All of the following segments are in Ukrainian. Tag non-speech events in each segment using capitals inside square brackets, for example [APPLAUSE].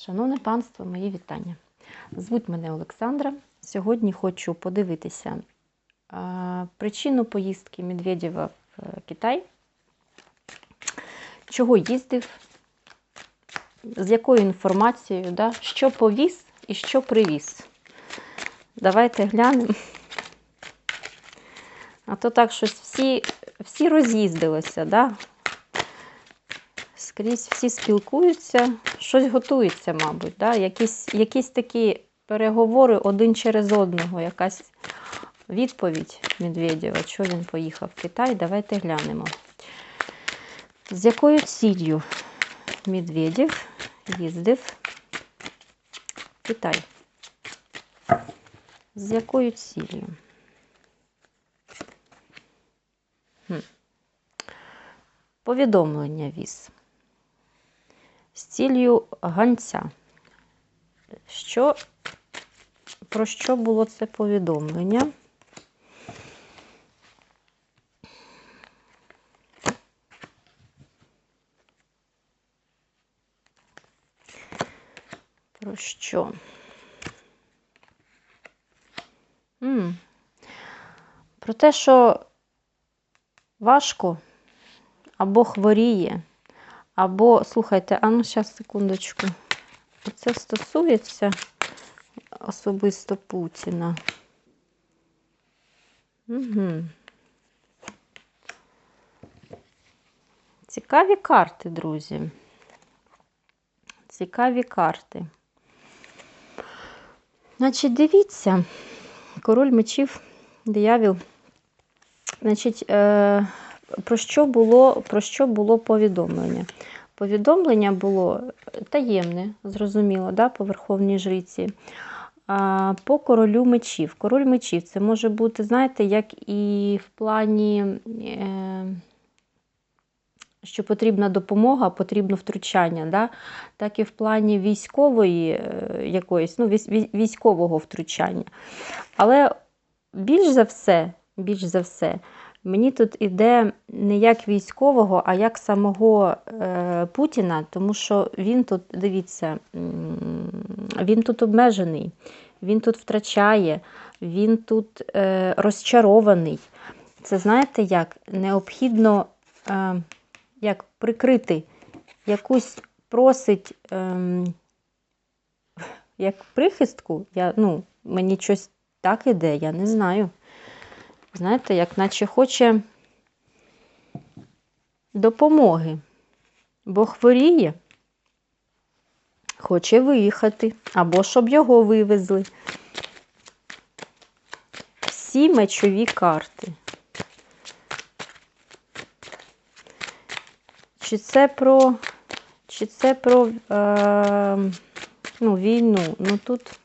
Шановне панство, мої вітання. Звуть мене Олександра. Сьогодні хочу подивитися причину поїздки Медведєва в е, Китай, чого їздив, з якою інформацією, да? що повіз і що привіз. Давайте глянемо. А то так щось всі, всі роз'їздилися, да? Скрізь всі спілкуються, щось готується, мабуть. Да? Якісь, якісь такі переговори один через одного, якась відповідь Медведєва, що він поїхав в Китай. Давайте глянемо. З якою ціллю Медведєв їздив в Китай? З якою ціллю? Повідомлення віз з ціллю ганця. Що, Про що було це повідомлення? Про що? М. Про те, що важко або хворіє, або, слухайте, а ну зараз секундочку. Це стосується особисто Путіна. Угу. Цікаві карти, друзі. Цікаві карти. Значить, дивіться, король мечів, диявіл. Значить, е, про що було, про що було повідомлення? Повідомлення було таємне, зрозуміло, да, по Верховній Жриці. А, По королю мечів. Король мечів це може бути, знаєте, як і в плані, е, що потрібна допомога, потрібно втручання, да? так і в плані військової е, якоїсь, ну, військового втручання. Але більш за все, більш за все, Мені тут іде не як військового, а як самого е, Путіна, тому що він тут, дивіться, він тут обмежений, він тут втрачає, він тут е, розчарований. Це знаєте як? Необхідно е, як прикрити якусь просить е, як прихистку. Я, ну, Мені щось так іде, я не знаю. Знаєте, як наче хоче допомоги, бо хворіє, хоче виїхати, або щоб його вивезли. Всі мечові карти. Чи це про чи це про е, ну, війну? Ну тут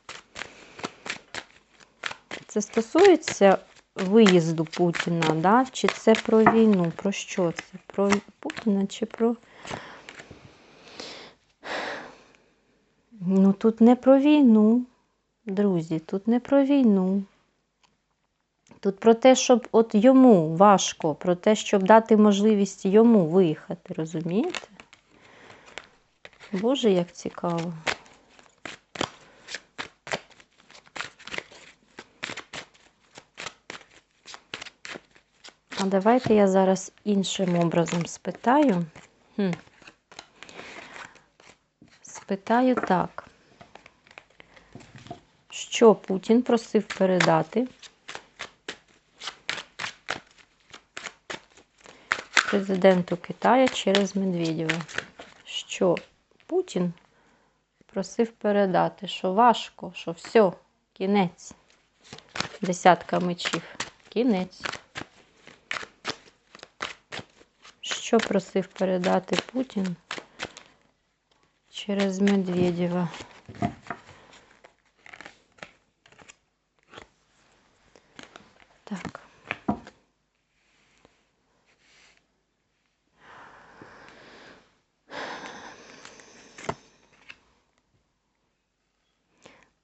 це стосується виїзду Путіна, да? чи це про війну? Про що це? Про Путіна чи про. Ну, тут не про війну, друзі, тут не про війну. Тут про те, щоб от йому важко, про те, щоб дати можливість йому виїхати, розумієте? Боже, як цікаво. А давайте я зараз іншим образом спитаю. Хм. Спитаю так, що Путін просив передати президенту Китаю через Медведєва? Що Путін просив передати, що важко, що все, кінець. Десятка мечів. Кінець. Що просив передати Путін через Медведєва? Так.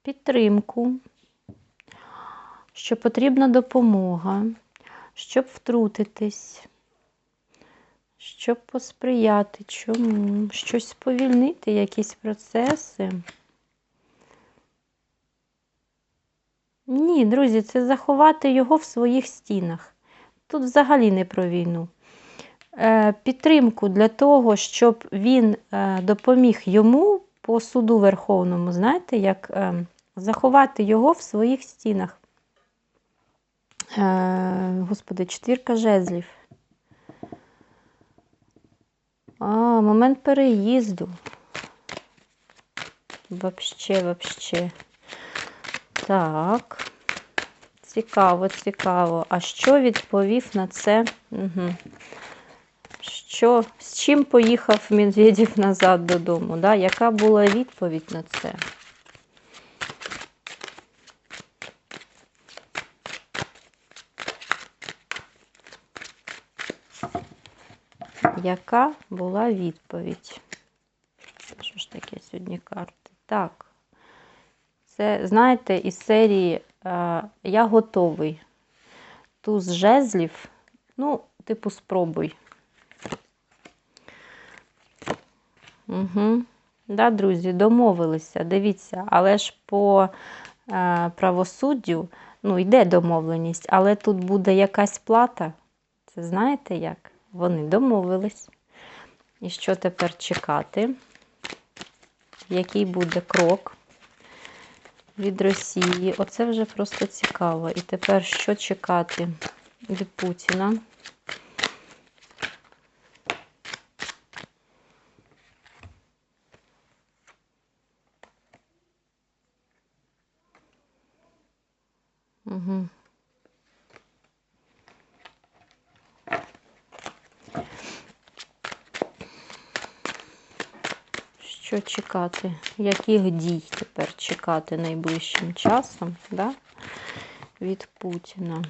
Підтримку, що потрібна допомога, щоб втрутитись щоб посприяти, чому? Щось сповільнити, якісь процеси. Ні, друзі, це заховати його в своїх стінах. Тут взагалі не про війну. Е, Підтримку для того, щоб він е, допоміг йому по суду Верховному, знаєте, як е, заховати його в своїх стінах. Е, Господи, четвірка жезлів. А, момент переїзду. Вообще, вообще. Так. Цікаво, цікаво. А що відповів на це? Угу. Що, з чим поїхав Медведєв назад додому? Да? Яка була відповідь на це? Яка була відповідь? Що ж таке сьогодні карти? Так. Це, знаєте, із серії е, Я готовий. Туз жезлів. Ну, типу, спробуй. Угу. Да, друзі, домовилися. Дивіться, але ж по е, правосуддю, ну, йде домовленість, але тут буде якась плата. Це знаєте як? Вони домовились. І що тепер чекати? Який буде крок від Росії? Оце вже просто цікаво. І тепер що чекати від Путіна? Угу. Що чекати? Яких дій тепер чекати найближчим часом да? від Путіна?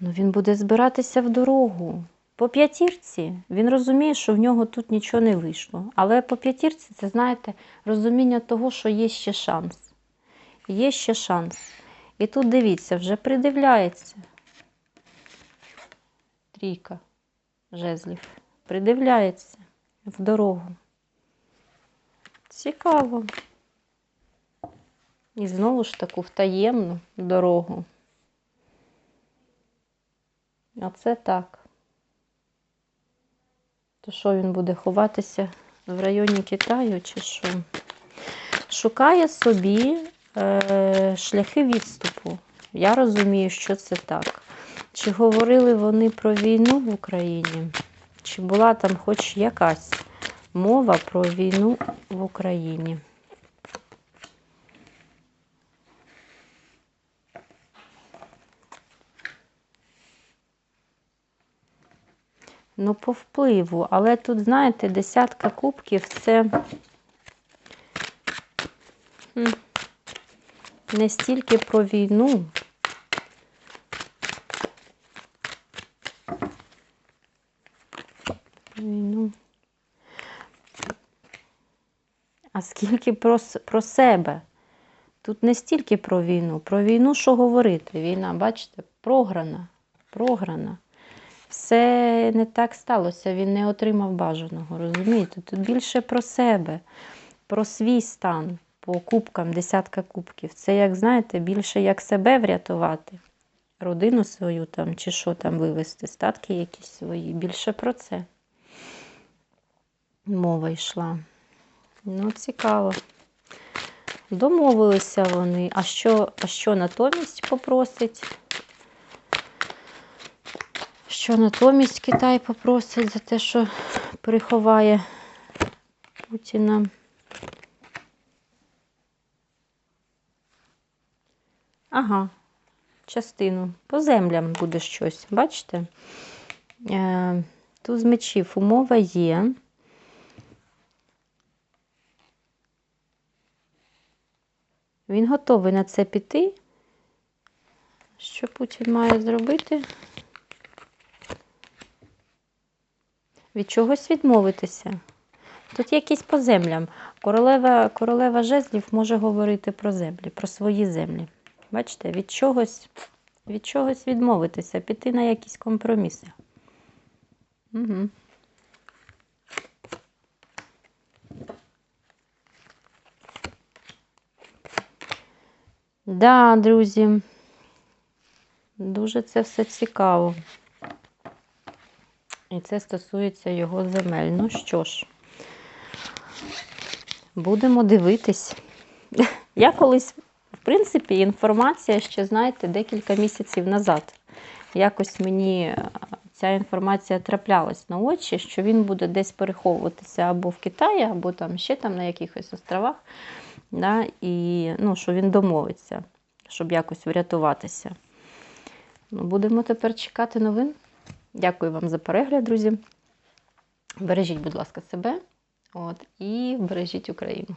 Ну, він буде збиратися в дорогу. По п'ятірці він розуміє, що в нього тут нічого не вийшло. Але по п'ятірці це, знаєте, розуміння того, що є ще шанс. Є ще шанс. І тут дивіться, вже придивляється. Трійка жезлів. Придивляється в дорогу. Цікаво. І знову ж таку в таємну дорогу. Оце так. То що він буде ховатися в районі Китаю, чи що? Шукає собі шляхи відступу. Я розумію, що це так. Чи говорили вони про війну в Україні? Чи була там хоч якась мова про війну в Україні? Ну, по впливу, але тут, знаєте, десятка кубків це не стільки про війну. Війну. А скільки про, про себе? Тут не стільки про війну. Про війну, що говорити? Війна, бачите, програна. Програна. Все не так сталося, він не отримав бажаного. Розумієте? Тут більше про себе, про свій стан по кубкам, десятка кубків. Це, як знаєте, більше як себе врятувати, родину свою там, чи що там вивести, статки якісь свої. Більше про це мова йшла. Ну, цікаво. Домовилися вони. А що, а що натомість попросить? Що натомість Китай попросить за те, що приховає Путіна? Ага, частину. По землям буде щось, бачите? Е, Тут з мечів умова є. Він готовий на це піти. Що Путін має зробити? Від чогось відмовитися. Тут якісь по землям. Королева, королева жезлів може говорити про землі, про свої землі. Бачите, від чогось, від чогось відмовитися, піти на якісь компроміси. Угу. Да, друзі, дуже це все цікаво. І це стосується його земель. Ну що ж, будемо дивитись. [LAUGHS] Я колись, принципі, інформація ще, знаєте, декілька місяців назад. Якось мені е, ця інформація траплялась на очі, що він буде десь переховуватися або в Китаї, або там ще там на якихось островах. Да, і ну, що він домовиться, щоб якось врятуватися. Ну, Будемо тепер чекати новин. Дякую вам за перегляд, друзі. Бережіть, будь ласка, себе от, і бережіть Україну.